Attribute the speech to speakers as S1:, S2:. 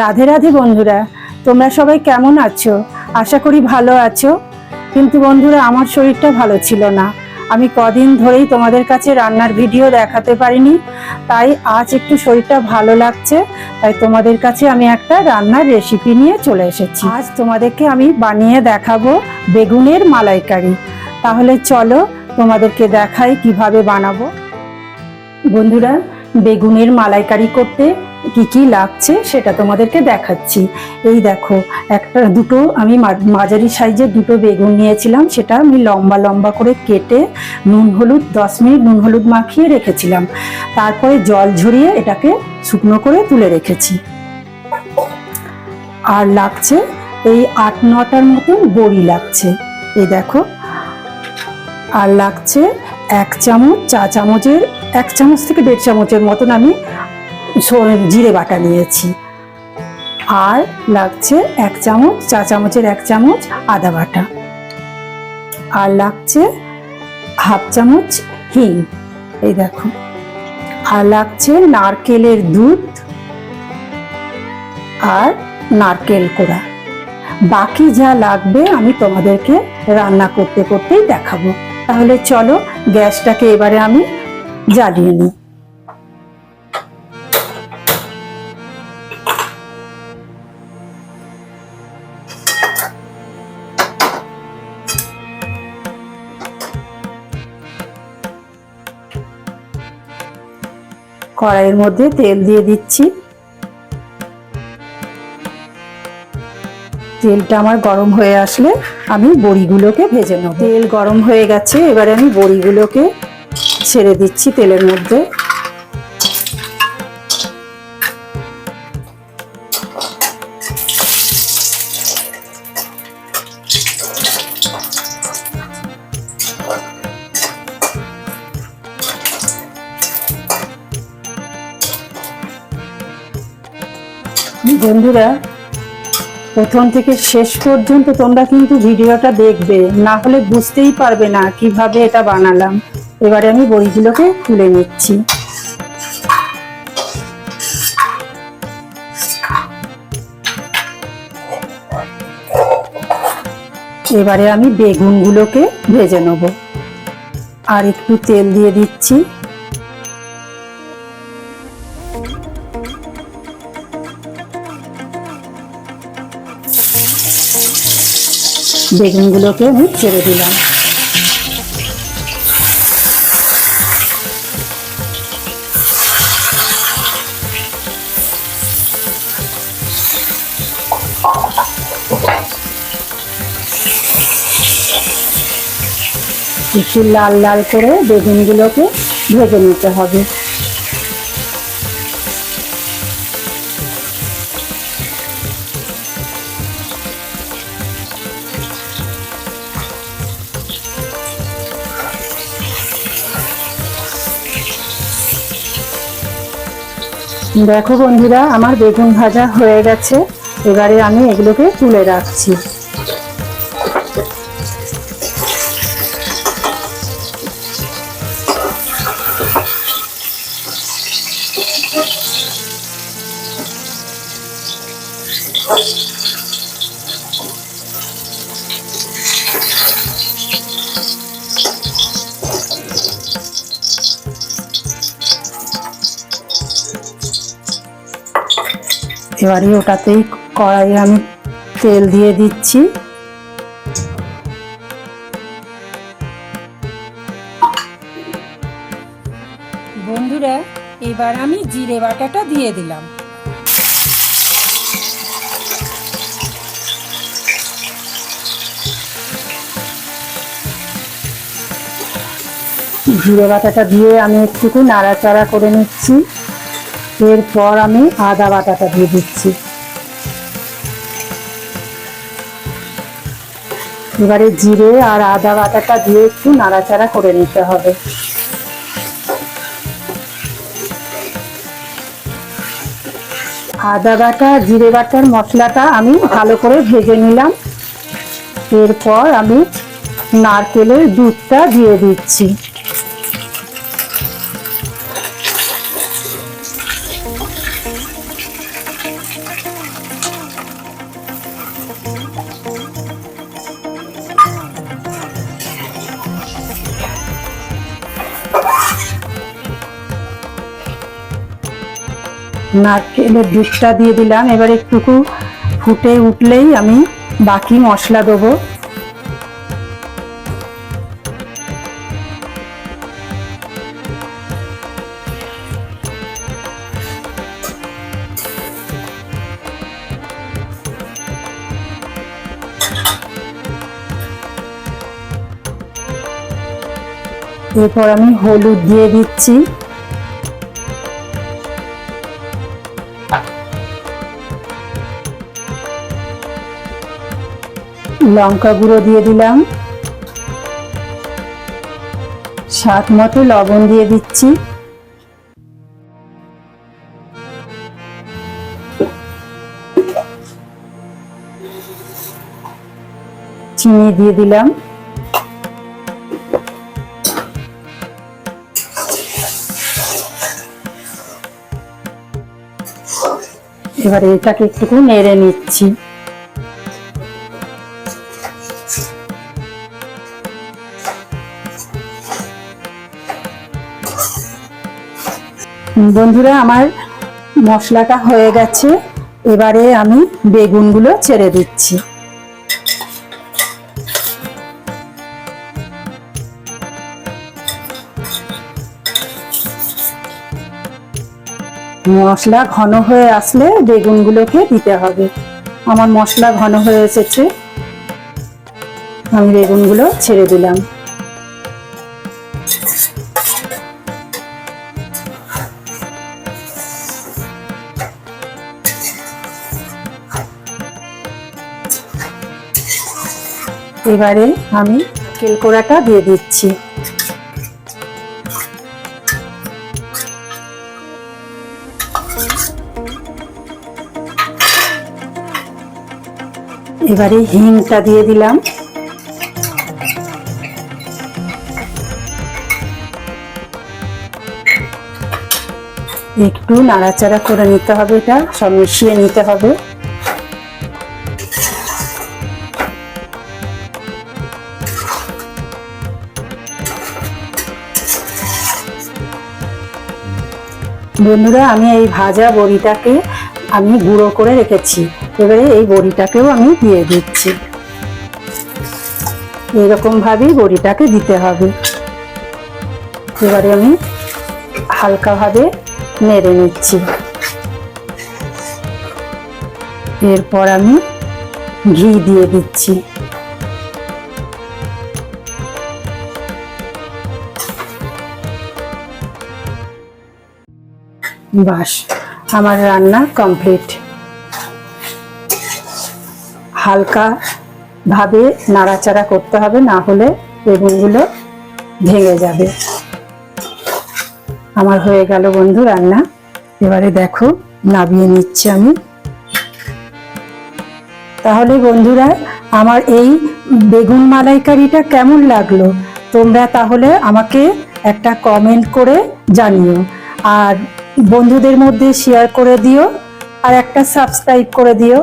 S1: রাধে রাধে বন্ধুরা, তোমরা সবাই কেমন আছো? আশা করি ভালো আছো। কিন্তু বন্ধুরা, আমার শরীরটা ভালো ছিল না। আমি কদিন ধরেই তোমাদের কাছে রান্নার ভিডিও দেখাতে পারিনি, তাই আজ একটু শরীরটা ভালো লাগছে, তাই তোমাদের কাছে আমি একটা রান্নার রেসিপি নিয়ে চলে এসেছি। আজ তোমাদেরকে আমি বানিয়ে দেখাবো বেগুনের মালাইকারি। তাহলে চলো তোমাদেরকে দেখাই কীভাবে বানাবো। বন্ধুরা, বেগুনের মালাইকারি করতে কি কি লাগছে সেটা তোমাদেরকে দেখাচ্ছি। এই দেখো, একটা, দুটো আমি মাঝারি সাইজের দুটো বেগুন নিয়েছিলাম, সেটা আমি লম্বা লম্বা করে কেটে নুন হলুদ, দশ মিনিট নুন হলুদ মাখিয়ে রেখেছিলাম। তারপরে জল ঝরিয়ে এটাকে শুকনো করে তুলে রেখেছি। আর লাগছে এই আট নটার মতন বড়ি লাগছে। এই দেখো, আর লাগছে এক চামচ, চা চামচের, এক চামচ থেকে দেড় চামচের মতন আমি জিরে বাটা নিয়েছি। আর লাগছে এক চামচ, চা চামচের এক চামচ আদা বাটা। আর লাগছে হাফ চামচ হিং, এই দেখো। আর লাগছে নারকেলের দুধ আর নারকেল কোড়া। বাকি যা লাগবে আমি তোমাদেরকে রান্না করতে করতেই দেখাবো। তাহলে চলো গ্যাসটাকে এবারে আমি জ্বালিয়ে নিই। কড়াইয়ের মধ্যে তেল দিয়ে দিচ্ছি। তেলটা আমার গরম হয়ে আসলে আমি বড়িগুলোকে ভেজে নেব। তেল গরম হয়ে গেছে, এবারে আমি বড়িগুলোকে ছেড়ে দিচ্ছি তেলের মধ্যে। বন্ধুরা, প্রথম থেকে শেষ পর্যন্ত তোমরা কিন্তু ভিডিওটা দেখবে। না হলে বুঝতেই পারবে না কীভাবে এটা বানালাম। এবারে আমি বড়িগুলোকে তুলে নিচ্ছি। এবারে আমি বেগুনগুলোকে ভেজে নেব। আর একটু তেল দিয়ে দিচ্ছি। বেগুনগুলোকে আমি ছেড়ে দিলাম। একটু লাল লাল করে বেগুনগুলোকে ভেজে নিতে হবে। দেখো বন্ধুরা আমার বেগুন ভাজা হয়ে গেছে। এবারে আমি এগুলোকে তুলে রাখছি। এবারে ওটাতেই কড়াইয়ে আমি তেল দিয়ে দিচ্ছি। বন্ধুরা এবার আমি জিরে বাটাটা দিয়ে দিলাম। জিরে বাটাটা দিয়ে আমি একটুকু নাড়াচাড়া করে নিচ্ছি। এরপর আমি আদা বাটাটা দিয়ে দিচ্ছি। এবারে জিরে আর আদা বাটাটা দিয়ে একটু নাড়াচাড়া করে নিতে হবে। আদা বাটা, জিরে বাটার মশলাটা আমি ভালো করে ভেজে নিলাম। এরপর আমি নারকেলের দুধটা দিয়ে দিচ্ছি। নারকেলের দুধটা দিয়ে দিলাম। এবার একটুকু ফুটে উঠলেই আমি বাকি মশলা দেবো। এরপর আমি হলুদ দিয়ে দিচ্ছি। লঙ্কা গুঁড়ো দিয়ে দিলাম। স্বাদ মতো লবণ দিয়ে দিচ্ছি। চিনি দিয়ে দিলাম। এবারে এটাকে একটু নেড়ে নিচ্ছি। বন্ধুরা, আমার মশলাটা হয়ে গেছে। এবারে আমি বেগুনগুলো ছেড়ে দিচ্ছি। মশলা ঘন হয়ে আসলে বেগুনগুলোকে দিতে হবে। আমার মশলা ঘন হয়ে এসেছে। আমি বেগুনগুলো ছেড়ে দিলাম। এবারে আমি কেলকোড়াটা দিয়ে দিচ্ছি। এবারে হিংটা দিয়ে দিলাম। একটু নাড়াচাড়া করে নিতে হবে এটা, সব মিশিয়ে নিতে হবে। বন্ধুরা, আমি এই ভাজা বড়িটাকে আমি গুঁড়ো করে রেখেছি। এবারে এই বড়িটাকেও আমি দিয়ে দিচ্ছি। এরকম ভাবেই বড়িটাকে দিতে হবে। এবারে আমি হালকাভাবে নেড়ে নিচ্ছি। এরপর আমি ঘি দিয়ে দিচ্ছি। বাস, আমার রান্না কমপ্লিট হালকা ভাবে নাড়াচাড়া করতে হবে, না হলে বেগুনগুলো ভেঙে যাবে। আমার হয়ে গেল বন্ধু রান্না। এবারে দেখো, নাবিয়ে নিচ্ছি আমি। তাহলে বন্ধুরা, আমার এই বেগুন মালাইকারিটা কেমন লাগল? তোমরা তাহলে আমাকে একটা কমেন্ট করে জানিও। আর বন্ধুদের মধ্যে শেয়ার করে দিও আর একটা সাবস্ক্রাইব করে দিও।